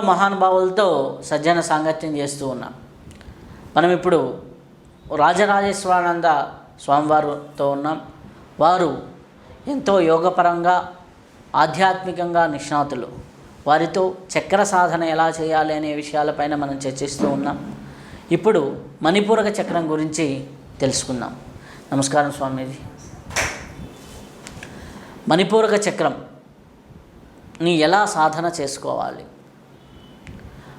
మహానుభావులతో సజ్జన సాంగత్యం చేస్తూ ఉన్నాం. మనం ఇప్పుడు రాజరాజేశ్వరానంద స్వామివారితో ఉన్నాం. వారు ఎంతో యోగపరంగా ఆధ్యాత్మికంగా నిష్ణాతులు. వారితో చక్ర సాధన ఎలా చేయాలి అనే విషయాలపైన మనం చర్చిస్తూ ఉన్నాం. ఇప్పుడు మణిపూరక చక్రం గురించి తెలుసుకుందాం. నమస్కారం స్వామీజీ. మణిపూరక చక్రం ని ఎలా సాధన చేసుకోవాలి?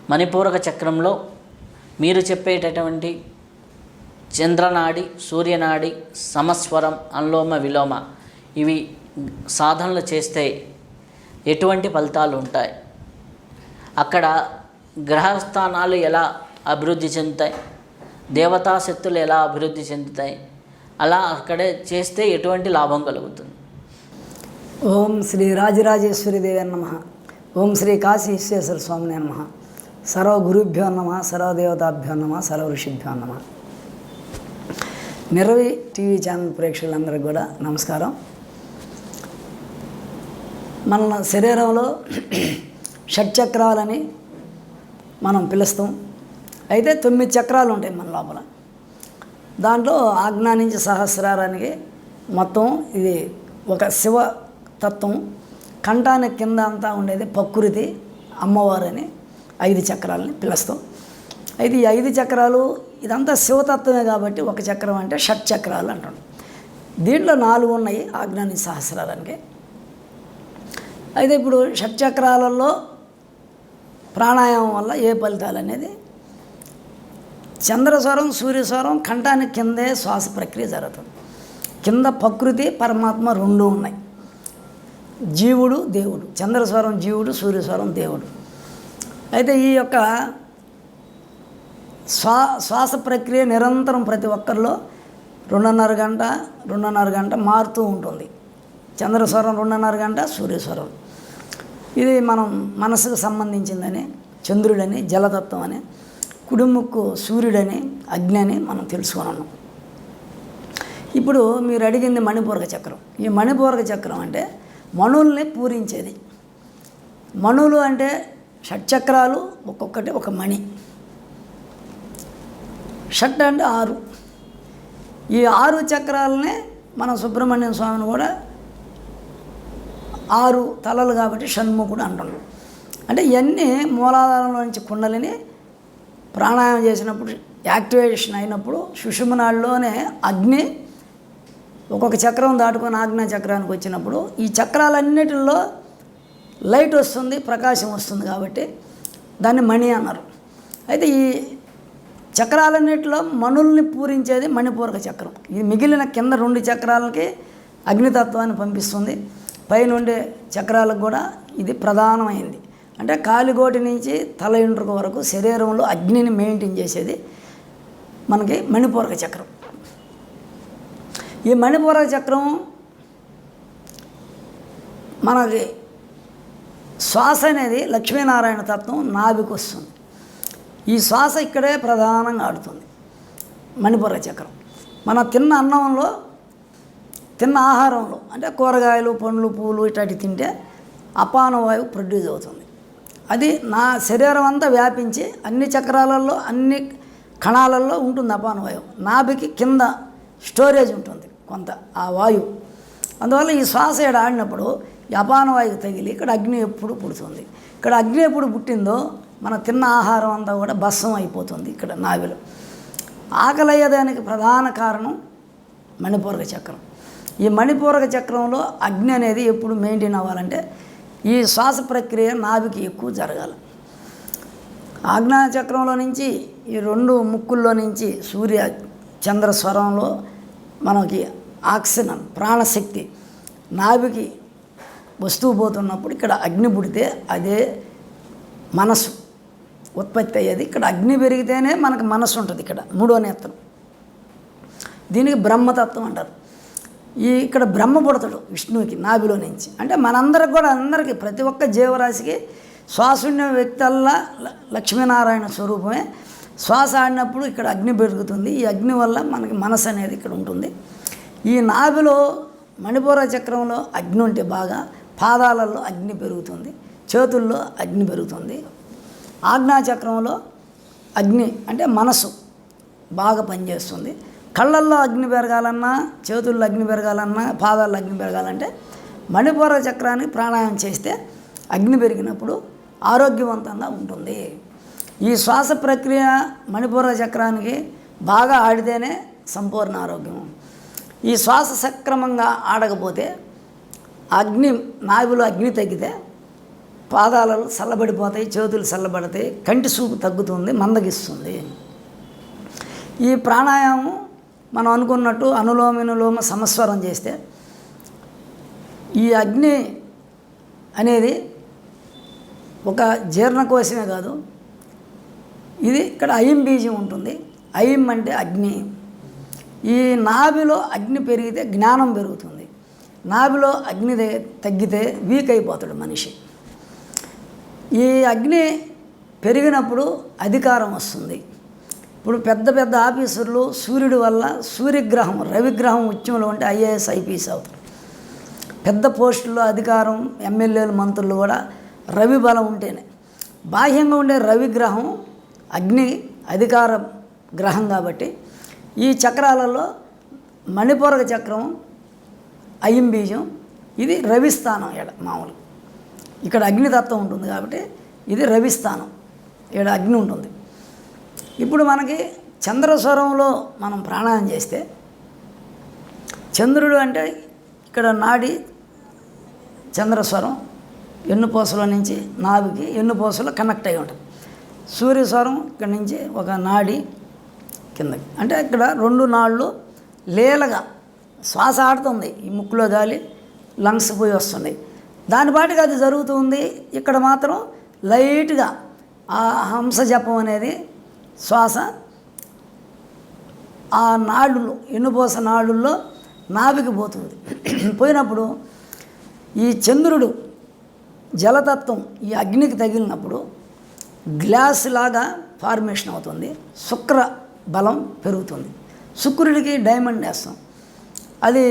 మణిపూరక చక్రంలో మీరు చెప్పేటటువంటి చంద్రనాడి సూర్యనాడి సమస్వరం అనులోమ విలోమ ఇవి సాధనలు చేస్తే ఎటువంటి ఫలితాలు ఉంటాయి? అక్కడ గ్రహస్థానాలు ఎలా అభివృద్ధి చెందుతాయి? దేవతా శక్తులు ఎలా అభివృద్ధి చెందుతాయి? అలా అక్కడే చేస్తే ఎటువంటి లాభం కలుగుతుంది? ఓం శ్రీ రాజరాజేశ్వరి దేవి నమ. ఓం శ్రీ కాశీ విశ్వేశ్వర స్వామిని నమ. సర్వ గురుభ్యో నమ సర్వదేవతాభ్యో నమ సర్వ ఋషిభ్యో నమ. నిరవి టీవీ ఛానల్ ప్రేక్షకులందరికీ కూడా నమస్కారం. మన శరీరంలో షట్చక్రాలని మనం పిలుస్తాం. అయితే తొమ్మిది చక్రాలు ఉంటాయి మన లోపల. దాంట్లో ఆజ్ఞా నుంచి సహస్రారానికి మొత్తం ఇది ఒక శివ తత్వం. కంఠానికి కింద అంతా ఉండేది ప్రకృతి అమ్మవారని. ఐదు చక్రాలని పిలుస్తాం. అయితే ఈ ఐదు చక్రాలు ఇదంతా శివతత్వమే కాబట్టి ఒక చక్రం అంటే షట్ చక్రాలు అంటాం. దీంట్లో నాలుగు ఉన్నాయి ఆజ్ఞాని సహస్రానికి అయితే ఇప్పుడు షట్ చక్రాలలో ప్రాణాయామం వల్ల ఏ ఫలితాలు అనేది చంద్రస్వరం సూర్యస్వరం కంఠానికి కిందే శ్వాస ప్రక్రియ జరుగుతుంది. కింద ప్రకృతి పరమాత్మ రెండు ఉన్నాయి. జీవుడు దేవుడు. చంద్రస్వరం జీవుడు సూర్యస్వరం దేవుడు. అయితే ఈ యొక్క శ్వా శ్వాస ప్రక్రియ నిరంతరం ప్రతి ఒక్కరిలో రెండున్నర గంట రెండున్నర గంట మారుతూ ఉంటుంది. చంద్రస్వరం రెండున్నర గంట సూర్యస్వరం. ఇది మనం మనసుకు సంబంధించిందని చంద్రుడని జలతత్వం అని కుడుముక్కు సూర్యుడని అగ్ని అని మనం తెలుసుకున్నాము. ఇప్పుడు మీరు అడిగింది మణిపూరక చక్రం. ఈ మణిపూరక చక్రం అంటే మణుల్ని పూరించేది. మణులు అంటే షట్చక్రాలు ఒక్కొక్కటి ఒక మణి. షట్ అంటే ఆరు. ఈ ఆరు చక్రాలనే మన సుబ్రహ్మణ్యం స్వామిని కూడా ఆరు తలలు కాబట్టి షణ్ముఖుడు అంటున్నాడు అంటే ఇవన్నీ మూలాధారంలో నుంచి కుండలిని ప్రాణాయామం చేసినప్పుడు యాక్టివేషన్ అయినప్పుడు సుషుమనాళ్ళలోనే అగ్ని ఒక్కొక్క చక్రం దాటుకొని ఆజ్ఞా చక్రానికి వచ్చినప్పుడు ఈ చక్రాలన్నిటిలో లైట్ వస్తుంది ప్రకాశం వస్తుంది కాబట్టి దాన్ని మణి అన్నారు. అయితే ఈ చక్రాలన్నిటిలో మణుల్ని పూరించేది మణిపూరక చక్రం. ఇది మిగిలిన కింద రెండు చక్రాలకి అగ్నితత్వాన్ని పంపిస్తుంది. పైనుండే చక్రాలకు కూడా ఇది ప్రధానమైంది. అంటే కాలిగోటి నుంచి తల ఇంట్రుక వరకు శరీరంలో అగ్నిని మెయింటైన్ చేసేది మనకి మణిపూరక చక్రం. ఈ మణిపూరక చక్రం మనకి శ్వాస అనేది లక్ష్మీనారాయణ తత్వం నాభికి వస్తుంది. ఈ శ్వాస ఇక్కడే ప్రధానంగా ఆడుతుంది. మణిపుర చక్రం. మన తిన్న అన్నంలో తిన్న ఆహారంలో అంటే కూరగాయలు పండ్లు పూలు ఇట్లాంటి తింటే అపాన వాయువు ప్రొడ్యూస్ అవుతుంది. అది నా శరీరం అంతా వ్యాపించి అన్ని చక్రాలలో అన్ని కణాలలో ఉంటుంది అపాన వాయువు. నాభికి కింద స్టోరేజ్ ఉంటుంది కొంత ఆ వాయువు. అందువల్ల ఈ శ్వాస ఇక్కడ ఆడినప్పుడు ఈ తగిలి ఇక్కడ అగ్ని ఎప్పుడు పుడుతుంది. ఇక్కడ అగ్ని ఎప్పుడు పుట్టిందో మన తిన్న ఆహారం అంతా కూడా భస్సం అయిపోతుంది ఇక్కడ నావిలో. ఆకలి అయ్యేదానికి ప్రధాన కారణం మణిపూరక చక్రం. ఈ మణిపూరక చక్రంలో అగ్ని అనేది ఎప్పుడు మెయింటైన్ అవ్వాలంటే ఈ శ్వాస ప్రక్రియ నాభికి ఎక్కువ జరగాలి. ఆజ్ఞా చక్రంలో నుంచి ఈ రెండు ముక్కుల్లో నుంచి సూర్య చంద్ర స్వరంలో మనకి ఆక్సిజన్ ప్రాణశక్తి నాభికి వస్తువు పోతున్నప్పుడు ఇక్కడ అగ్ని పుడితే అదే మనసు ఉత్పత్తి అయ్యేది. ఇక్కడ అగ్ని పెరిగితేనే మనకు మనసు ఉంటుంది ఇక్కడ మూడో నేత్రం. దీనికి బ్రహ్మతత్వం అంటారు. ఈ ఇక్కడ బ్రహ్మ పుడతాడు విష్ణువుకి నాభిలో నుంచి. అంటే మనందరికి కూడా అందరికీ ప్రతి ఒక్క జీవరాశికి శ్వాసున్న వ్యక్తల్లా ల- లక్ష్మీనారాయణ స్వరూపమే. శ్వాస ఆడినప్పుడు ఇక్కడ అగ్ని పెరుగుతుంది. ఈ అగ్ని వల్ల మనకి మనసు అనేది ఇక్కడ ఉంటుంది. ఈ నాభిలో మణిపూర చక్రంలో అగ్ని ఉంటే బాగా పాదాలలో అగ్ని పెరుగుతుంది చేతుల్లో అగ్ని పెరుగుతుంది. ఆజ్ఞాచక్రంలో అగ్ని అంటే మనసు బాగా పనిచేస్తుంది. కళ్ళల్లో అగ్ని పెరగాలన్నా చేతుల్లో అగ్ని పెరగాలన్నా పాదాల్లో అగ్ని పెరగాలంటే మణిపూర చక్రాన్ని ప్రాణాయామం చేస్తే అగ్ని పెరిగినప్పుడు ఆరోగ్యవంతంగా ఉంటుంది. ఈ శ్వాస ప్రక్రియ మణిపూర చక్రానికి బాగా ఆడితేనే సంపూర్ణ ఆరోగ్యం. ఈ శ్వాస సక్రమంగా ఆడకపోతే అగ్ని నాభిలో అగ్ని తగ్గితే పాదాలు చల్లబడిపోతాయి చేతులు చల్లబడతాయి కంటి చూపు తగ్గుతుంది మందగిస్తుంది. ఈ ప్రాణాయామం మనం అనుకున్నట్టు అనులోమినులోమ సమస్వరం చేస్తే ఈ అగ్ని అనేది ఒక జీర్ణకోశమే కాదు ఇది ఇక్కడ అయం బీజం ఉంటుంది. అయం అంటే అగ్ని. ఈ నాభిలో అగ్ని పెరిగితే జ్ఞానం పెరుగుతుంది. నాభిలో అగ్ని తగ్గితే వీక్ అయిపోతాడు మనిషి. ఈ అగ్ని పెరిగినప్పుడు అధికారం వస్తుంది. ఇప్పుడు పెద్ద పెద్ద ఆఫీసర్లు సూర్యుడి వల్ల సూర్యగ్రహం రవిగ్రహం ఉద్యమంలో ఉంటే ఐఏఎస్ ఐపీఎస్ అవుతారు పెద్ద పోస్టుల్లో అధికారం ఎమ్మెల్యేలు మంత్రులు కూడా రవి బలం ఉంటేనే. బాహ్యంగా ఉండే రవిగ్రహం అగ్ని అధికార గ్రహం కాబట్టి ఈ చక్రాలలో మణిపూరక చక్రం అయం బీజం ఇది రవిస్థానం ఇక్కడ మామూలు. ఇక్కడ అగ్నితత్వం ఉంటుంది కాబట్టి ఇది రవిస్థానం ఇక్కడ అగ్ని ఉంటుంది. ఇప్పుడు మనకి చంద్రస్వరంలో మనం ప్రాణాయామం చేస్తే చంద్రుడు అంటే ఇక్కడ నాడి చంద్రస్వరం ఎన్నుపూసల నుంచి నాభికి ఎన్నుపూసలు కనెక్ట్ అయి ఉంటుంది. సూర్యస్వరం ఇక్కడ నుంచి ఒక నాడి కిందకి. అంటే ఇక్కడ రెండు నాళ్ళు లేలగా శ్వాస ఆడుతుంది ఈ ముక్కులో గాలి లంగ్స్ పోయి వస్తుంది దాని పాటికి అది జరుగుతుంది ఇక్కడ మాత్రం లైట్గా ఆ హంస జపం అనేది శ్వాస ఆ నాడులు ఎన్నుపోస నాడుల్లో నాభికి పోతుంది. పోయినప్పుడు ఈ చంద్రుడు జలతత్వం ఈ అగ్నికి తగిలినప్పుడు గ్లాస్ లాగా ఫార్మేషన్ అవుతుంది. శుక్ర బలం పెరుగుతుంది. శుక్రుడికి డైమండ్ వేస్తాం. అది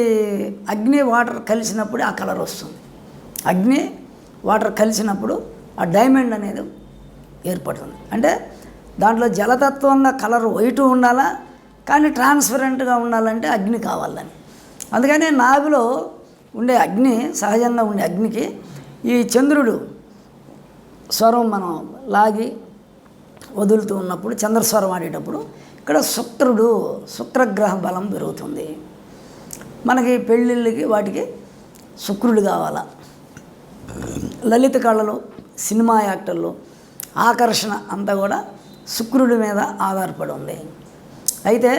అగ్ని వాటర్ కలిసినప్పుడు ఆ కలర్ వస్తుంది. అగ్ని వాటర్ కలిసినప్పుడు ఆ డైమండ్ అనేది ఏర్పడుతుంది. అంటే దాంట్లో జలతత్వంగా కలర్ వైట్ ఉండాలా కానీ ట్రాన్స్పరెంట్గా ఉండాలంటే అగ్ని కావాలని. అందుకని నాభిలో ఉండే అగ్ని సహజంగా ఉండే అగ్నికి ఈ చంద్రుడు స్వరం మనం లాగి వదులుతూ ఉన్నప్పుడు చంద్రస్వరం ఆడేటప్పుడు ఇక్కడ శుక్రుడు శుక్రగ్రహ బలం పెరుగుతుంది. మనకి పెళ్ళిళ్ళకి వాటికి శుక్రుడు కావాలా. లలిత కళలు సినిమా యాక్టర్లు ఆకర్షణ అంతా కూడా శుక్రుడి మీద ఆధారపడి ఉంది అయితే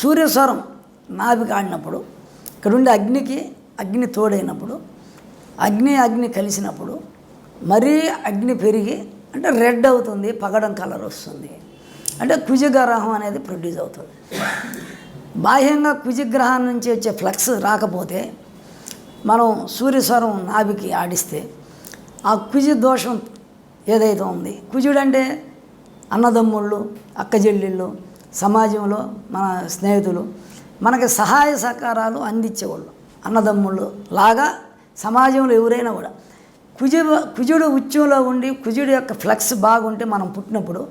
సూర్యస్వరం నాభికి ఆడినప్పుడు ఇక్కడ ఉండే అగ్నికి అగ్ని తోడైనప్పుడు అగ్ని అగ్ని కలిసినప్పుడు మరీ అగ్ని పెరిగి అంటే రెడ్ అవుతుంది పగడం కలర్ వస్తుంది. అంటే కుజగ్రహం అనేది ప్రొడ్యూస్ అవుతుంది. బాహ్యంగా కుజగ్రహం నుంచి వచ్చే ఫ్లక్స్ రాకపోతే మనం సూర్యస్వరం నాభికి ఆడిస్తే ఆ కుజి దోషం ఏదైతే ఉంది కుజుడంటే అన్నదమ్ముళ్ళు అక్కజెల్లిళ్ళు సమాజంలో మన స్నేహితులు మనకి సహాయ సహకారాలు అందించేవాళ్ళు. అన్నదమ్ముళ్ళు లాగా సమాజంలో ఎవరైనా కూడా. కుజ కుజుడు ఉచ్చులో ఉండి కుజుడు యొక్క ఫ్లక్స్ బాగుంటే మనం పుట్టినప్పుడు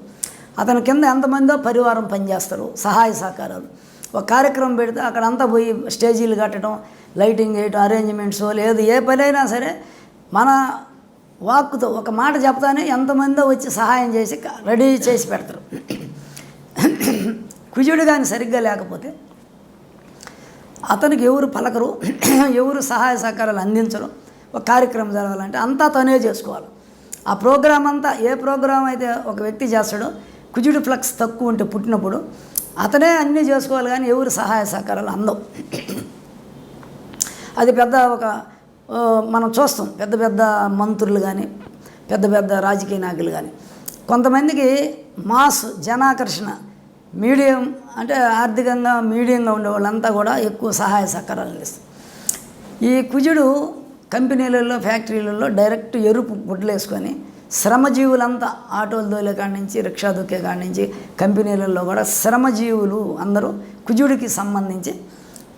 అతని కింద ఎంతమందో పరివారం పనిచేస్తారు సహాయ సహకారాలు. ఒక కార్యక్రమం పెడితే అక్కడ అంతా పోయి స్టేజీలు కట్టడం లైటింగ్ వేయటం అరేంజ్మెంట్స్ లేదు ఏ పనైనా సరే మన వాక్కుతో ఒక మాట చెప్తానే ఎంతమందో వచ్చి సహాయం చేసి రెడీ చేసి పెడతారు. కుజుడు కానీ సరిగ్గా లేకపోతే అతనికి ఎవరు పలకరు ఎవరు సహాయ సహకారాలు అందించరు ఒక కార్యక్రమం జరగాలంటే అంతా తనే చేసుకోవాలి. ఆ ప్రోగ్రామ్ అంతా ఏ ప్రోగ్రాం అయితే ఒక వ్యక్తి చేస్తాడో కుజుడు ఫ్లక్స్ తక్కువ ఉంటే పుట్టినప్పుడు అతనే అన్నీ చేసుకోవాలి కానీ ఎవరు సహాయ సహకారాలు అందవు. అది పెద్ద ఒక మనం చూస్తాం పెద్ద పెద్ద మంత్రులు కానీ పెద్ద పెద్ద రాజకీయ నాయకులు కానీ కొంతమందికి మాస్ జనాకర్షణ మీడియం అంటే ఆర్థికంగా మీడియంగా ఉండే వాళ్ళంతా కూడా ఎక్కువ సహాయ సహకారాలు అందిస్తారు. ఈ కుజుడు కంపెనీలలో ఫ్యాక్టరీలలో డైరెక్ట్ ఎరుపు గుడ్లు వేసుకొని శ్రమజీవులంతా ఆటోలు దోలే కాడి నుంచి రిక్షా దొక్కే కాడి నుంచి కంపెనీలలో కూడా శ్రమజీవులు అందరూ కుజుడికి సంబంధించి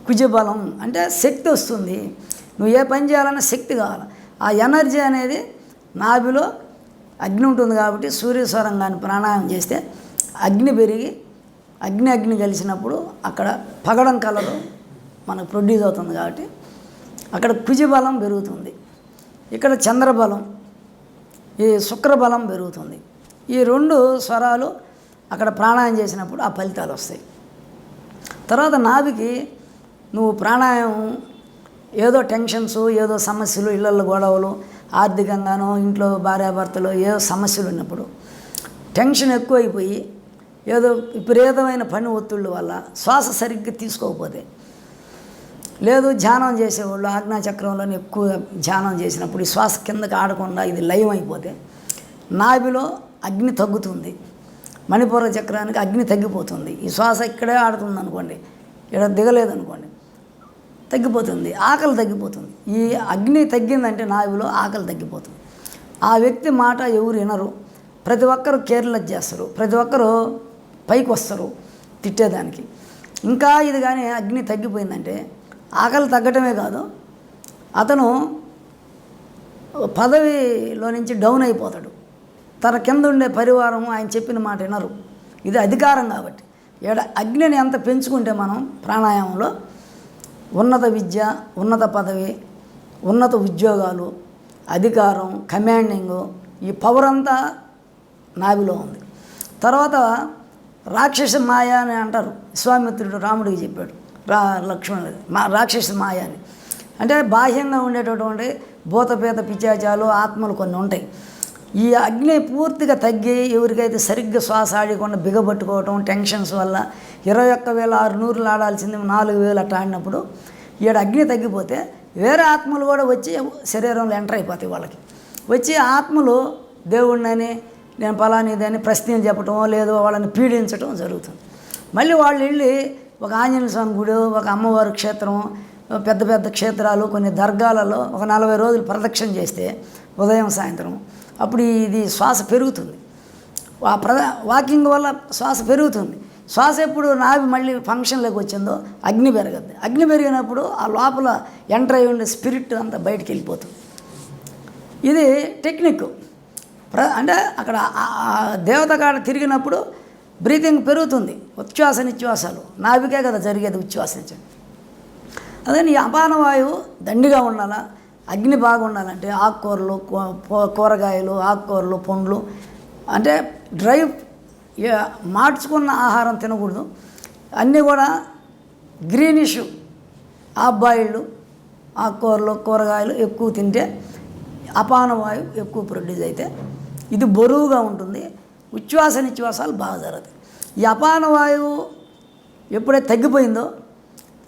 కుజబలం అంటే శక్తి వస్తుంది. నువ్వు ఏ పని చేయాలన్నా శక్తి కావాలి. ఆ ఎనర్జీ అనేది నాభిలో అగ్ని ఉంటుంది కాబట్టి సూర్యస్వరం కానీ ప్రాణాయామం చేస్తే అగ్ని పెరిగి అగ్ని అగ్ని కలిసినప్పుడు అక్కడ పగడం కలరు మనకు ప్రొడ్యూస్ అవుతుంది కాబట్టి అక్కడ కుజబలం పెరుగుతుంది. ఇక్కడ చంద్రబలం ఈ శుక్రబలం పెరుగుతుంది. ఈ రెండు స్వరాలు అక్కడ ప్రాణాయం చేసినప్పుడు ఆ ఫలితాలు వస్తాయి. తర్వాత నాభికి నువ్వు ప్రాణాయామం ఏదో టెన్షన్స్ ఏదో సమస్యలు ఇళ్ళల్లో గొడవలు ఆర్థికంగానో ఇంట్లో భార్యాభర్తలు ఏదో సమస్యలు ఉన్నప్పుడు టెన్షన్ ఎక్కువైపోయి ఏదో విపరీతమైన పని ఒత్తిళ్ళ వల్ల శ్వాస సరిగ్గా తీసుకోకపోతే లేదు ధ్యానం చేసేవాళ్ళు ఆజ్ఞాచక్రంలోని ఎక్కువ ధ్యానం చేసినప్పుడు ఈ శ్వాస కిందకి ఆడకుండా ఇది లయం అయిపోతే నాభిలో అగ్ని తగ్గుతుంది. మణిపూర చక్రానికి అగ్ని తగ్గిపోతుంది. ఈ శ్వాస ఇక్కడే ఆడుతుంది అనుకోండి ఇక్కడ దిగలేదు అనుకోండి తగ్గిపోతుంది ఆకలి తగ్గిపోతుంది. ఈ అగ్ని తగ్గిందంటే నావిలో ఆకలి తగ్గిపోతుంది. ఆ వ్యక్తి మాట ఎవరు వినరు. ప్రతి ఒక్కరు కేర్లెస్ చేస్తారు. ప్రతి ఒక్కరు పైకి వస్తారు తిట్టేదానికి. ఇంకా ఇది కానీ అగ్ని తగ్గిపోయిందంటే ఆకలి తగ్గటమే కాదు. అతను పదవిలో నుంచి డౌన్ అయిపోతాడు. తన కింద ఉండే పరివారం ఆయన చెప్పిన మాట వినరు. ఇది అధికారం కాబట్టి. ఏడ అగ్నిని ఎంత పెంచుకుంటే మనం ప్రాణాయామంలో ఉన్నత విద్య ఉన్నత పదవి ఉన్నత ఉద్యోగాలు అధికారం కమాండింగు ఈ పవర్ అంతా నావిలో ఉంది. తర్వాత రాక్షస మాయ అని అంటారు. విశ్వామిత్రుడు రాముడికి చెప్పాడు. రా లక్ష్మణుడు మా రాక్షస మాయ అని అంటే బాహ్యంగా ఉండేటటువంటి భూతపేత పిచాచాలు ఆత్మలు కొన్ని ఉంటాయి. ఈ అగ్ని పూర్తిగా తగ్గి ఎవరికైతే సరిగ్గా శ్వాస ఆడకుండా బిగబట్టుకోవటం టెన్షన్స్ వల్ల ఇరవై ఒక్క వేల ఆరు నూరులు ఆడాల్సింది నాలుగు వేలు అట్లా ఆడినప్పుడు ఈడ అగ్ని తగ్గిపోతే వేరే ఆత్మలు కూడా వచ్చి శరీరంలో ఎంటర్ అయిపోతాయి వాళ్ళకి. వచ్చి ఆత్మలు దేవుడినని నేను పలానిదని ప్రశ్నలు చెప్పటమో లేదో వాళ్ళని పీడించటం జరుగుతుంది. మళ్ళీ వాళ్ళు వెళ్ళి ఒక ఆంజనేయ స్వామి గుడి ఒక అమ్మవారి క్షేత్రం పెద్ద పెద్ద క్షేత్రాలు కొన్ని దర్గాలలో ఒక నలభై రోజులు ప్రదక్షిణ చేస్తే ఉదయం సాయంత్రం. అప్పుడు ఇది శ్వాస పెరుగుతుంది. ఆ ప్రద వాకింగ్ వల్ల శ్వాస పెరుగుతుంది. శ్వాస ఎప్పుడు నావి మళ్ళీ ఫంక్షన్లోకి వచ్చిందో అగ్ని పెరగద్ది. అగ్ని పెరిగినప్పుడు ఆ లోపల ఎంటర్ అయి ఉండే స్పిరిట్ అంతా బయటికి వెళ్ళిపోతుంది. ఇది టెక్నిక్. ప్ర అంటే అక్కడ దేవత కాడ తిరిగినప్పుడు బ్రీతింగ్ పెరుగుతుంది. ఉచ్ఛ్వాస నిశ్వాసాలు. నాభికే కదా జరిగేది ఉచ్ఛ్వాస నిశ్వాసం. అదే నీ అపాన వాయువు దండిగా ఉండాలా? అగ్ని బాగుండాలంటే ఆకుకూరలు కూరగాయలు ఆకుకూరలు పండ్లు. అంటే డ్రై మార్చుకున్న ఆహారం తినకూడదు. అన్నీ కూడా గ్రీనిష్ ఆబ్బాయిళ్ళు ఆకుకూరలు కూరగాయలు ఎక్కువ తింటే అపాన వాయువు ఎక్కువ ప్రొడ్యూస్ అయితే ఇది బరువుగా ఉంటుంది. ఉచ్ఛ్వాస నిశ్వాసాలు బాగా జరుగుతాయి. ఈ అపాన వాయువు ఎప్పుడైతే తగ్గిపోయిందో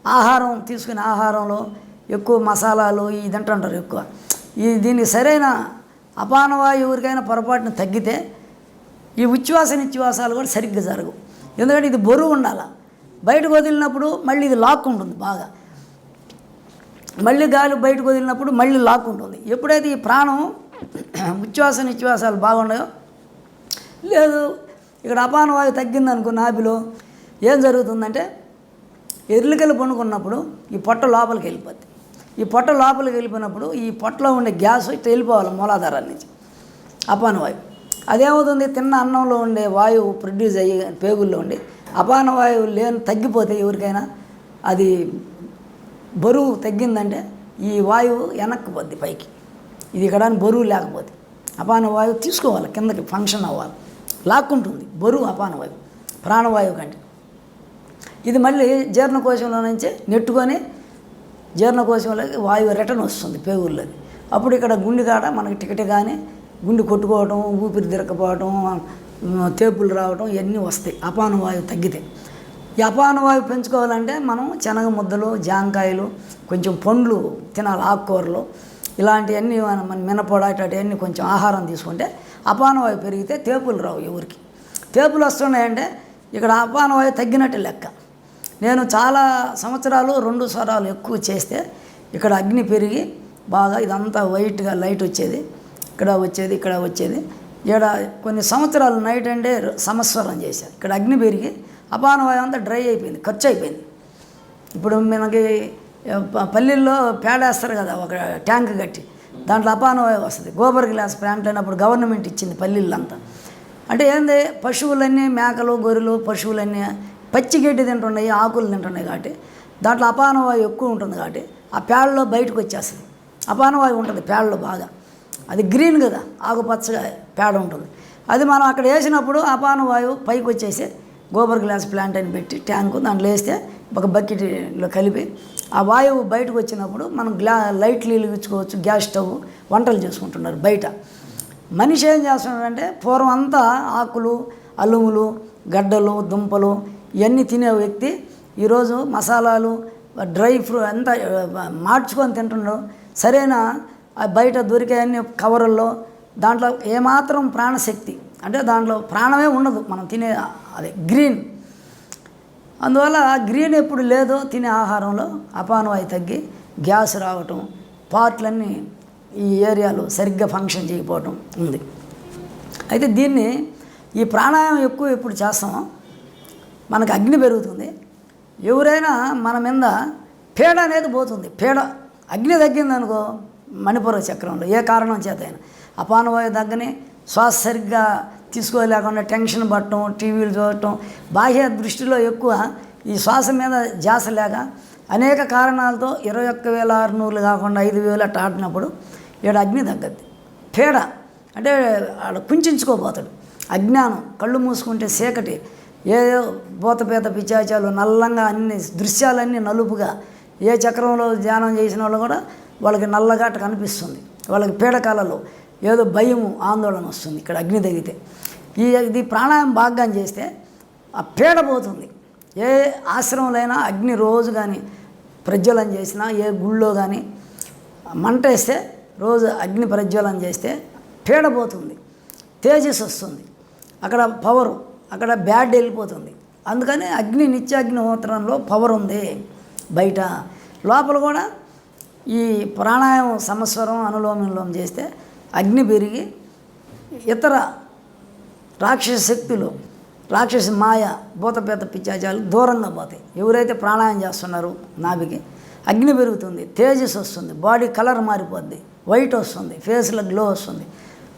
ఆహారం తీసుకునే ఆహారంలో ఎక్కువ మసాలాలు ఇదంటుంటారు ఎక్కువ. ఈ దీనికి సరైన అపానవాయు ఎవరికైనా పొరపాటున తగ్గితే ఈ ఉచ్ఛ్వాస నిశ్వాసాలు కూడా సరిగ్గా జరగవు. ఎందుకంటే ఇది బరువు ఉండాలి? బయటకు వదిలినప్పుడు మళ్ళీ ఇది లాక్ ఉంటుంది బాగా. మళ్ళీ గాలి బయటకు వదిలినప్పుడు మళ్ళీ లాక్ ఉంటుంది. ఎప్పుడైతే ఈ ప్రాణం ఉచ్ఛ్వాస నిశ్వాసాలు బాగున్నాయో లేదు ఇక్కడ అపానవాయు తగ్గింది అనుకో నాభిలో ఏం జరుగుతుందంటే ఎర్లికలు పండుకున్నప్పుడు ఈ పొట్ట లోపలికి వెళ్ళిపోద్ది. ఈ పొట్ట లోపలికి వెళ్ళిపోయినప్పుడు ఈ పొట్టలో ఉండే గ్యాస్ ఇట్లా వెళ్ళిపోవాలి మూలాధారాల నుంచి. అపానవాయువు అదేమవుతుంది? తిన్న అన్నంలో ఉండే వాయువు ప్రొడ్యూస్ అయ్యి పేగుల్లో ఉండి అపానవాయువు లేని తగ్గిపోతే ఎవరికైనా అది బరువు తగ్గిందంటే ఈ వాయువు వెనక్కిపోద్ది పైకి. ఇది ఇక్కడ బరువు లేకపోతే అపాన వాయువు తీసుకోవాలి కిందకి ఫంక్షన్ అవ్వాలి. లాక్కుంటుంది. బరువు అపాన వాయువు ప్రాణవాయువు కంటే. ఇది మళ్ళీ జీర్ణకోశంలో నుంచి నెట్టుకొని జీర్ణకోశంలోకి వాయువు రిటర్న్ వస్తుంది పేగుల్లోకి అప్పుడు ఇక్కడ గుండె కాడ మనకి టికెట్ కానీ గుండె కొట్టుకోవడం ఊపిరి తిరగకపోవడం తేపులు రావడం ఇవన్నీ వస్తాయి. అపాన వాయువు తగ్గితే. ఈ అపాన వాయువు పెంచుకోవాలంటే మనం శనగ ముద్దలు జాంకాయలు కొంచెం పండ్లు తినాలి ఆకుకూరలు. ఇలాంటివన్నీ మన మన మినపొడ ఇట్లాంటివన్నీ కొంచెం ఆహారం తీసుకుంటే అపానవాయు పెరిగితే తేపులు రావు ఎవరికి తేపులు వస్తున్నాయంటే ఇక్కడ అపానవాయు తగ్గినట్టు లెక్క. నేను చాలా సంవత్సరాలు రెండు స్వరాలు ఎక్కువ చేస్తే ఇక్కడ అగ్ని పెరిగి బాగా ఇదంతా వైట్గా లైట్ వచ్చేది. ఇక్కడ వచ్చేది ఇక్కడ వచ్చేది. ఇక్కడ కొన్ని సంవత్సరాలు నైట్ అంటే సమస్వరం చేశాను ఇక్కడ అగ్ని పెరిగి అపానవాయు అంతా డ్రై అయిపోయింది ఖర్చు అయిపోయింది. ఇప్పుడు మనకి పల్లెల్లో పేడేస్తారు కదా ఒక ట్యాంక్ కట్టి. దాంట్లో అపానవాయువు వస్తుంది. గోబర్ గ్లాస్ ప్లాంట్ అయినప్పుడు గవర్నమెంట్ ఇచ్చింది పల్లీలంతా అంటే ఏంది? పశువులన్నీ మేకలు గొర్రెలు పశువులన్నీ పచ్చి గడ్డి తింటున్నాయి ఆకులు తింటున్నాయి కాబట్టి దాంట్లో అపానవాయువు ఎక్కువ ఉంటుంది కాబట్టి ఆ పేడలో బయటకు వచ్చేస్తుంది. అపానవాయువు ఉంటుంది పేడలో బాగా. అది గ్రీన్ కదా ఆకుపచ్చగా పేడ ఉంటుంది. అది మనం అక్కడ వేసినప్పుడు అపానవాయువు పైకి వచ్చేసి గోబర్ గ్లాస్ ప్లాంట్ అని పెట్టి ట్యాంకు దాంట్లో వేస్తే ఒక బకెట్లో కలిపి ఆ వాయువు బయటకు వచ్చినప్పుడు మనం గ్లా లైట్లు వెలిగించుకోవచ్చు గ్యాస్ స్టవ్ వంటలు చేసుకుంటున్నారు బయట. మనిషి ఏం చేస్తున్నాడంటే పూర్వం అంతా ఆకులు అల్లుములు గడ్డలు దుంపలు ఇవన్నీ తినే వ్యక్తి ఈరోజు మసాలాలు డ్రై ఫ్రూ అంతా మార్చుకొని తింటున్నాడు. సరైన బయట దొరికే అన్ని కవరుల్లో దాంట్లో ఏమాత్రం ప్రాణశక్తి అంటే దాంట్లో ప్రాణమే ఉండదు మనం తినే అదే గ్రీన్. అందువల్ల గ్రీన్ ఎప్పుడు లేదో తినే ఆహారంలో అపానవాయి తగ్గి గ్యాస్ రావటం పార్ట్లన్నీ ఈ ఏరియాలో సరిగ్గా ఫంక్షన్ చేయకపోవటం ఉంది. అయితే దీన్ని ఈ ప్రాణాయామం ఎక్కువ ఎప్పుడు చేస్తామో మనకు అగ్ని పెరుగుతుంది. ఎవరైనా మన మీద పేడ అనేది పోతుంది. పేడ అగ్ని తగ్గిందనుకో మణిపూర్వ చక్రంలో ఏ కారణం చేత అయినా అపానవాయు తగ్గని శ్వాస సరిగ్గా తీసుకోలేకుండా టెన్షన్ పట్టడం టీవీలు చూడటం బాహ్య దృష్టిలో ఎక్కువ ఈ శ్వాస మీద జాస లేక అనేక కారణాలతో ఇరవై ఒక్క వేల ఆరు నూరులు కాకుండా ఐదు వేలు అట్లా ఆడినప్పుడు ఈడ అగ్ని తగ్గద్ది. పీడ అంటే ఆడ కుంచుకోపోతాడు అజ్ఞానం. కళ్ళు మూసుకుంటే చీకటి. ఏదో బోతపేత పిచాచాలు నల్లంగా అన్ని దృశ్యాలన్నీ నలుపుగా. ఏ చక్రంలో ధ్యానం చేసిన వాళ్ళు కూడా వాళ్ళకి నల్లగా అట్ట కనిపిస్తుంది. వాళ్ళకి పీడకాలలో ఏదో భయము ఆందోళన వస్తుంది ఇక్కడ అగ్ని తగితే ఈ ఇది ప్రాణాయామం బాగా చేస్తే ఆ పీడ పోతుంది. ఏ ఆశ్రమంలో అగ్ని రోజు కానీ ప్రజ్వలన చేసినా ఏ గుళ్ళో కానీ మంట వేస్తే రోజు అగ్ని ప్రజ్వలన చేస్తే పీడ పోతుంది. తేజస్ వస్తుంది. అక్కడ పవరు అక్కడ బ్యాడ్ వెళ్ళిపోతుంది. అందుకని అగ్ని నిత్యాగ్నిహోత్రంలో పవర్ ఉంది బయట. లోపల కూడా ఈ ప్రాణాయామం సమస్వరం అనులోమ చేస్తే అగ్ని పెరిగి ఇతర రాక్షస శక్తులు రాక్షస మాయ భూతపేత పిచ్చాచాలు దూరంగా పోతాయి. ఎవరైతే ప్రాణాయం చేస్తున్నారో నాభికి అగ్ని పెరుగుతుంది తేజస్ వస్తుంది బాడీ కలర్ మారిపోద్ది వైట్ వస్తుంది ఫేస్లో గ్లో వస్తుంది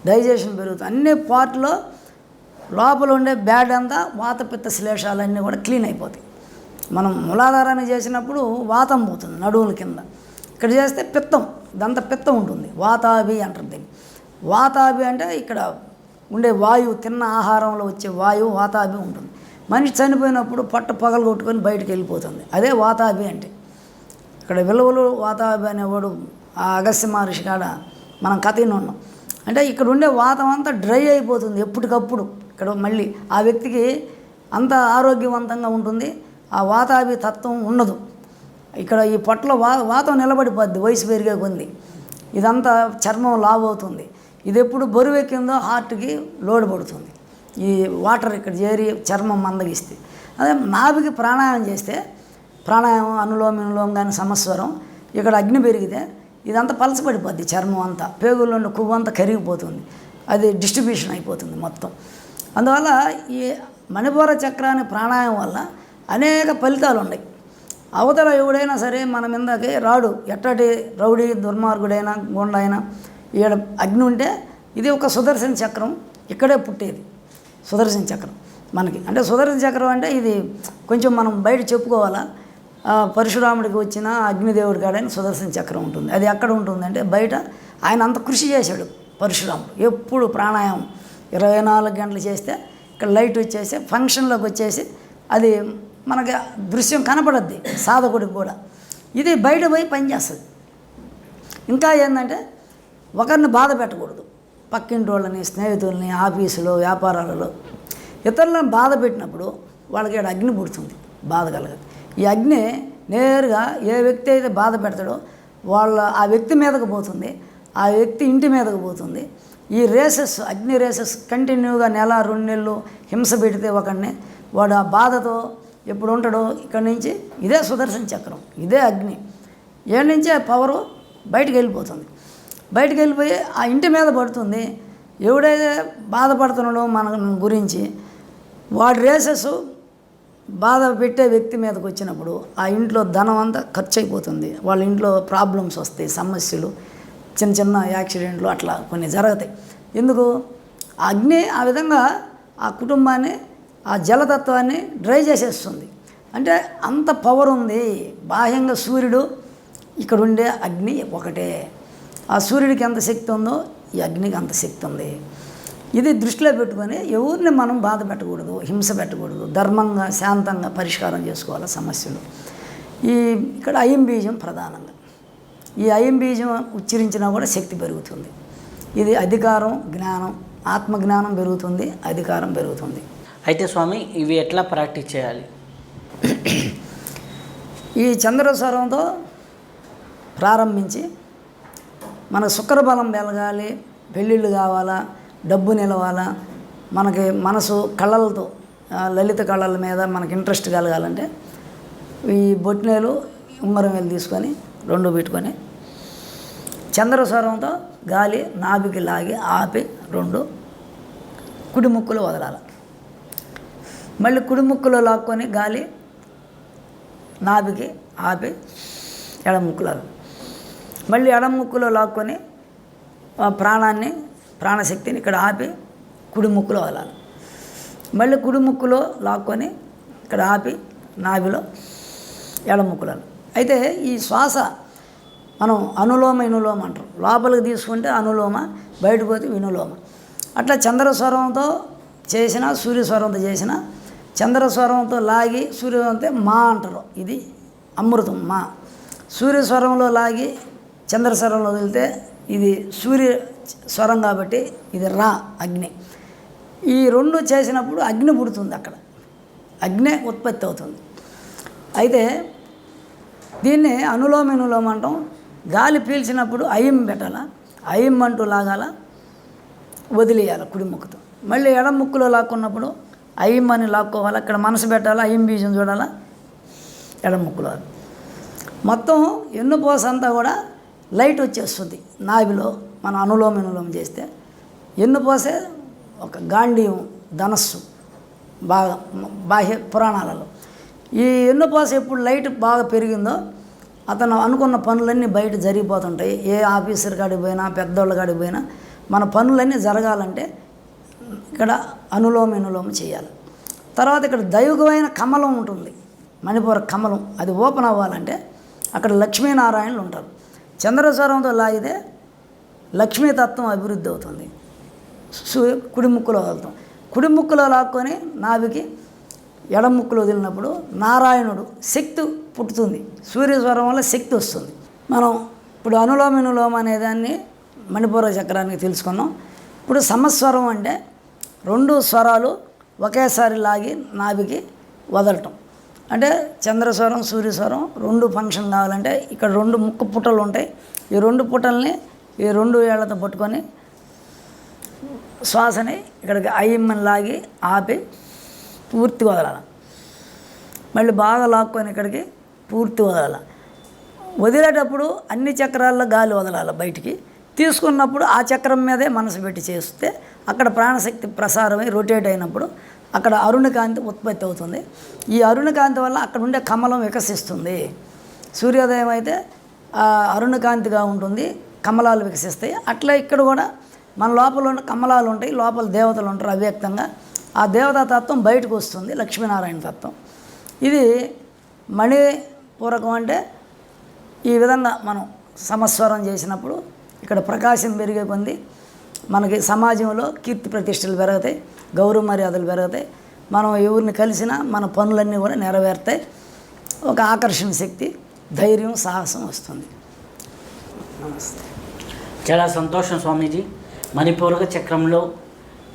డైజెషన్ పెరుగుతుంది. అన్ని పార్ట్లో లోపల ఉండే బ్యాడ్ అంతా వాతపిత్త శ్లేషాలన్నీ కూడా క్లీన్ అయిపోతాయి. మనం మూలాధారాన్ని చేసినప్పుడు వాతం పోతుంది నడువుల కింద. ఇక్కడ చేస్తే పిత్తం ఇదంతా పిత్తం ఉంటుంది. వాతాభి అంటారు దీన్ని. వాతాభి అంటే ఇక్కడ ఉండే వాయువు తిన్న ఆహారంలో వచ్చే వాయువు వాతాభి ఉంటుంది. మనిషి చనిపోయినప్పుడు పట్ట పగలు కొట్టుకొని బయటకు వెళ్ళిపోతుంది. అదే వాతాభి అంటే. ఇక్కడ విలువలు వాతాభి అనేవాడు ఆ అగస్త్య మహర్షి కాడ మనం కథ ఉన్నాం. అంటే ఇక్కడ ఉండే వాతం అంతా డ్రై అయిపోతుంది ఎప్పటికప్పుడు. ఇక్కడ మళ్ళీ ఆ వ్యక్తికి అంత ఆరోగ్యవంతంగా ఉంటుంది. ఆ వాతాభి తత్వం ఉండదు. ఇక్కడ ఈ పట్ల వా వాతం నిలబడిపోద్ది వయసు పెరిగే కొంది ఇదంతా చర్మం లావ్ అవుతుంది. ఇది ఎప్పుడు బరువు ఎక్కిందో హార్ట్కి లోడ్ పడుతుంది. ఈ వాటర్ ఇక్కడ చేరి చర్మం మందగిస్తే. అదే నాభికి ప్రాణాయామం చేస్తే ప్రాణాయామం అనులోమ విలోమం కానీ సమస్వరం ఇక్కడ అగ్ని పెరిగితే ఇదంతా పలసపడిపోద్ది చర్మం అంతా. పేగుల్లో ఉన్న కొవ్వు అంతా కరిగిపోతుంది. అది డిస్ట్రిబ్యూషన్ అయిపోతుంది మొత్తం. అందువల్ల ఈ మణిపూర చక్రాన్ని ప్రాణాయామం వల్ల అనేక ఫలితాలు ఉన్నాయి. అవతల ఎవడైనా సరే మన మీదకి రాడు. ఎట్టటి రౌడీ దుర్మార్గుడైనా గుండైనా ఈడ అగ్ని ఉంటే ఇది ఒక సుదర్శన చక్రం ఇక్కడే పుట్టేది. సుదర్శన చక్రం మనకి. అంటే సుదర్శన చక్రం అంటే ఇది కొంచెం మనం బయట చెప్పుకోవాలా? పరశురాముడికి వచ్చిన అగ్నిదేవుడి కాడని సుదర్శన చక్రం ఉంటుంది. అది ఎక్కడ ఉంటుందంటే బయట ఆయన అంత కృషి చేశాడు పరశురాముడు. ఎప్పుడు ప్రాణాయామం ఇరవై నాలుగు గంటలు చేస్తే ఇక్కడ లైట్ వచ్చేసి ఫంక్షన్లోకి వచ్చేసి అది మనకి దృశ్యం కనపడద్ది సాధకుడికి కూడా. ఇది బయట పోయి పనిచేస్తుంది. ఇంకా ఏంటంటే ఒకరిని బాధ పెట్టకూడదు. పక్కింటి వాళ్ళని స్నేహితుల్ని ఆఫీసులో వ్యాపారాలలో. ఇతరులను బాధ పెట్టినప్పుడు వాళ్ళకి ఈడ అగ్ని పుడుతుంది. బాధ కలగదు. ఈ అగ్ని నేరుగా ఏ వ్యక్తి అయితే బాధ పెడతాడో వాళ్ళ ఆ వ్యక్తి మీదకు పోతుంది. ఆ వ్యక్తి ఇంటి మీదకు పోతుంది. ఈ రేసెస్ అగ్ని రేసెస్ కంటిన్యూగా నెల రెండు నెలలు హింస పెడితే ఒకడిని వాడు ఆ బాధతో ఎప్పుడు ఉంటాడో ఇక్కడి నుంచి ఇదే సుదర్శన చక్రం. ఇదే అగ్ని. ఏడు నుంచే ఆ పవరు బయటికి వెళ్ళిపోతుంది. బయటకు వెళ్ళిపోయి ఆ ఇంటి మీద పడుతుంది. ఎవడైతే బాధపడుతున్నాడో మన గురించి వాడి రేసెస్ బాధ పెట్టే వ్యక్తి మీదకి వచ్చినప్పుడు ఆ ఇంట్లో ధనం అంతా ఖర్చు అయిపోతుంది వాళ్ళ ఇంట్లో ప్రాబ్లమ్స్ వస్తాయి సమస్యలు చిన్న చిన్న యాక్సిడెంట్లు అట్లా కొన్ని జరుగుతాయి. ఎందుకు? ఆ అగ్ని ఆ విధంగా ఆ కుటుంబాన్ని ఆ జలతత్వాన్ని డ్రై చేసేస్తుంది. అంటే అంత పవర్ ఉంది. బాహ్యంగా సూర్యుడు ఇక్కడ ఉండే అగ్ని ఒకటే. ఆ సూర్యుడికి ఎంత శక్తి ఉందో ఈ అగ్నికి అంత శక్తి ఉంది. ఇది దృష్టిలో పెట్టుకొని ఎవరిని మనం బాధ పెట్టకూడదు హింస పెట్టకూడదు ధర్మంగా శాంతంగా పరిష్కారం చేసుకోవాలి సమస్యలు. ఈ ఇక్కడ అయం బీజం ప్రధానంగా. ఈ అయం బీజం ఉచ్చరించినా కూడా శక్తి పెరుగుతుంది. ఇది అధికారం జ్ఞానం ఆత్మజ్ఞానం పెరుగుతుంది అధికారం పెరుగుతుంది. అయితే స్వామి ఇవి ఎట్లా ప్రాక్టీస్ చేయాలి? ఈ చంద్రస్వరంతో ప్రారంభించి మన శుక్రబలం వెలగాలి పెళ్ళిళ్ళు కావాలా డబ్బు నిలవాలా మనకి మనసు కళలతో లలిత కళల మీద మనకి ఇంట్రెస్ట్ కలగాలంటే ఈ బొట్నేలు ఉంగరం వేలు తీసుకొని రెండు పెట్టుకొని చంద్రస్వరంతో గాలి నాభికి లాగి ఆపి రెండు కుడి ముక్కులు వదలాలి. మళ్ళీ కుడి ముక్కులో లాక్కొని గాలి నాభికి ఆపి ఎడముక్కులు మళ్ళీ ఎడమ ముక్కులో లాక్కొని ప్రాణాన్ని ప్రాణశక్తిని ఇక్కడ ఆపి కుడి ముక్కులో వదలాలి మళ్ళీ కుడి ముక్కులో లాక్కొని ఇక్కడ ఆపి నాభిలో ఎడమ అయితే ఈ శ్వాస మనం అనులోమ ఇనులోమ అంటారు లోపలికి తీసుకుంటే అనులోమ బయటకు పోతే వినులోమ. అట్లా చంద్రస్వరంతో చేసిన సూర్యస్వరంతో చేసిన చంద్రస్వరంతో లాగి సూర్యస్వరంతో మా అంటారు. ఇది అమృతం మా. సూర్యస్వరంలో లాగి చంద్రస్వరంలో వదిలితే ఇది సూర్య స్వరం కాబట్టి ఇది రా అగ్ని. ఈ రెండు చేసినప్పుడు అగ్ని పుడుతుంది అక్కడ. అగ్నే ఉత్పత్తి అవుతుంది. అయితే దీన్ని అనులోమినులోమ అంటాం. గాలి పీల్చినప్పుడు అయం పెట్టాల? అయం అంటూ లాగాల? వదిలేయాలి కుడి ముక్కుతో. మళ్ళీ ఎడం ముక్కులో లాక్కున్నప్పుడు అయం అని లాక్కోవాలి? అక్కడ మనసు పెట్టాలా? అయం బీజం చూడాలా? ఎడం ముక్కులో. మొత్తం ఎన్నుపోస అంతా కూడా లైట్ వచ్చేస్తుంది నాభిలో మనం అనులోమ వినులోమ చేస్తే ఎన్నుపోసే ఒక గాంధీయం ధనస్సు బాగా బాహ్య పురాణాలలో. ఈ ఎన్నుపోస ఎప్పుడు లైట్ బాగా పెరిగిందో అతను అనుకున్న పనులన్నీ బయట జరిగిపోతుంటాయి. ఏ ఆఫీసర్ కాడికి పోయినా పెద్దోళ్ళ కాడికి పోయినా మన పనులన్నీ జరగాలంటే ఇక్కడ అనులోమ వినులోమ చేయాలి. తర్వాత ఇక్కడ దైవికమైన కమలం ఉంటుంది. మణిపూర కమలం అది ఓపెన్ అవ్వాలంటే అక్కడ లక్ష్మీనారాయణలు ఉంటారు. చంద్రస్వరంతో లాగితే లక్ష్మీతత్వం అభివృద్ధి అవుతుంది. సు కుడిముక్కులో వదులుతాం లాక్కొని నాభికి ఎడముక్కులు వదిలినప్పుడు నారాయణుడు శక్తి పుట్టుతుంది. సూర్యస్వరం వల్ల శక్తి వస్తుంది. మనం ఇప్పుడు అనులోమినులోమ అనే దాన్ని మణిపూర చక్రానికి తెలుసుకున్నాం. ఇప్పుడు సమస్వరం అంటే రెండు స్వరాలు ఒకేసారి లాగి నాభికి వదలటం. అంటే చంద్రస్వరం సూర్యస్వరం రెండు ఫంక్షన్ కావాలంటే ఇక్కడ రెండు ముక్కు పుట్టలు ఉంటాయి. ఈ రెండు పుట్టల్ని ఈ రెండు ఏళ్ళతో పట్టుకొని శ్వాసని ఇక్కడికి అయ్యమ్మని లాగి ఆపి పూర్తి వదలాలి. మళ్ళీ బాగా లాక్కొని ఇక్కడికి పూర్తి వదలాలి. వదిలేటప్పుడు అన్ని చక్రాల్లో గాలి వదలాలి బయటికి. తీసుకున్నప్పుడు ఆ చక్రం మీదే మనసు పెట్టి చేస్తే అక్కడ ప్రాణశక్తి ప్రసారమై రొటేట్ అయినప్పుడు అక్కడ అరుణకాంతి ఉత్పత్తి అవుతుంది. ఈ అరుణకాంతి వల్ల అక్కడ ఉండే కమలం వికసిస్తుంది. సూర్యోదయం అయితే అరుణకాంతిగా ఉంటుంది కమలాలు వికసిస్తాయి. అట్లా ఇక్కడ కూడా మన లోపల ఉన్న కమలాలు ఉంటాయి లోపల దేవతలు ఉంటారు అవ్యక్తంగా. ఆ దేవతా తత్వం బయటకు వస్తుంది లక్ష్మీనారాయణ తత్వం. ఇది మణిపూరకం అంటే ఈ విధంగా మనం సమస్వరం చేసినప్పుడు ఇక్కడ ప్రకాశం పెరిగే కొంది మనకి సమాజంలో కీర్తి ప్రతిష్టలు పెరుగుతాయి గౌరవ మర్యాదలు పెరుగుతాయి. మనం ఎవరిని కలిసినా మన పనులన్నీ కూడా నెరవేరుతాయి. ఒక ఆకర్షణ శక్తి ధైర్యం సాహసం వస్తుంది. నమస్తే. చాలా సంతోషం స్వామీజీ. మణిపూరక చక్రంలో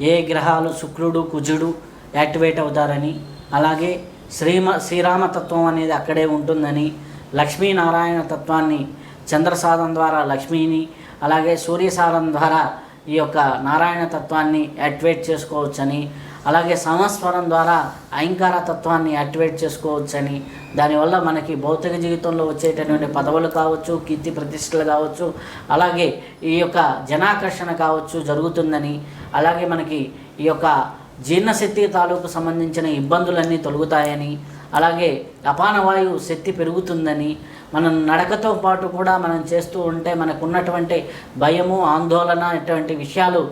ఏ గ్రహాలు శుక్రుడు కుజుడు యాక్టివేట్ అవుతారని అలాగే శ్రీమ శ్రీరామ తత్వం అనేది అక్కడే ఉంటుందని లక్ష్మీనారాయణ తత్వాన్ని చంద్రసాధం ద్వారా లక్ష్మిని అలాగే సూర్యసాధం ద్వారా ఈ యొక్క నారాయణ తత్వాన్ని యాక్టివేట్ చేసుకోవచ్చని అలాగే సంవత్సరం ద్వారా అహంకార తత్వాన్ని యాక్టివేట్ చేసుకోవచ్చని దానివల్ల మనకి భౌతిక జీవితంలో వచ్చేటటువంటి పదవులు కావచ్చు కీర్తి ప్రతిష్టలు కావచ్చు అలాగే ఈ యొక్క జనాకర్షణ కావచ్చు జరుగుతుందని అలాగే మనకి ఈ యొక్క జీర్ణశక్తి తాలూకు సంబంధించిన ఇబ్బందులన్నీ తొలగుతాయని అలాగే అపానవాయు శక్తి పెరుగుతుందని మనం నడకతో పాటు కూడా మనం చేస్తూ ఉంటే మనకు ఉన్నటువంటి భయము ఆందోళన ఇటువంటి విషయాలు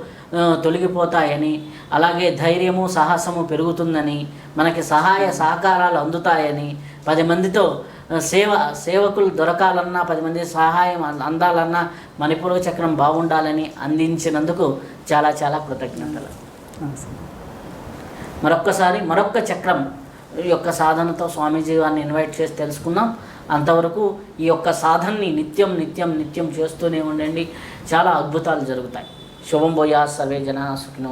తొలగిపోతాయని అలాగే ధైర్యము సాహసము పెరుగుతుందని మనకి సహాయ సహకారాలు అందుతాయని పది మందితో సేవ సేవకులు దొరకాలన్నా పది మంది సహాయం అందాలన్నా మణిపూర్వ చక్రం బాగుండాలని అందించినందుకు చాలా చాలా కృతజ్ఞతలు. మరొక్కసారి మరొక్క చక్రం యొక్క సాధనతో స్వామీజీ వారిని ఇన్వైట్ చేసి తెలుసుకుందాం. అంతవరకు ఈ యొక్క సాధనని నిత్యం నిత్యం నిత్యం చేస్తూనే ఉండండి. చాలా అద్భుతాలు జరుగుతాయి. శుభం పోయా సర్వే జన సుఖినో